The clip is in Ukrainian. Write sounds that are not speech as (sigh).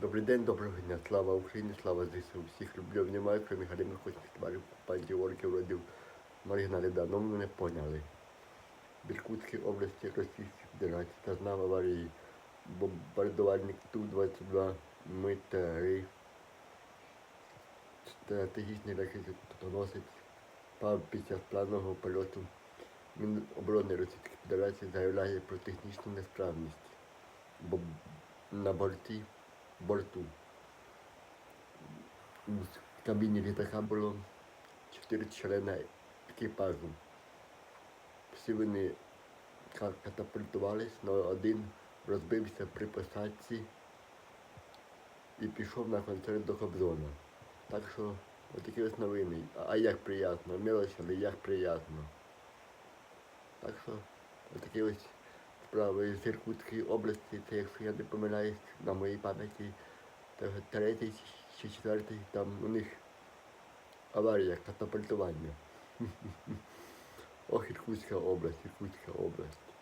Добрий день, доброго дня. Слава Україні, слава ЗСУ. Всіх люблю, обнімаю, крім галімих косміх тварів, пальців орків, родів, маргіналів, да, ну мене поняли. В Іркутській області Російської Федерації. Та знав аварії. Бомбардувальник Ту-22 Ми-3 стратегічний ракетоносець ПАВ час планового польоту. Міноборони Російської Федерації заявляє про технічну несправність. На борті, борту. В кабіні літака було чотири члени екіпажу. Всі вони ка- катапультувались, але один розбився при посадці і пішов на концерт до Кобзона. Так що отакі ось новини. А- як приємно, мелочь, але як приємно. Так що отакі ось справи з Іркутської області, це якщо я не помиляюсь, на моїй пам'яті, це вже третій чи четвертий, там у них аварія, катапультування. (laughs) Ох, Іркутська область, Іркутська область.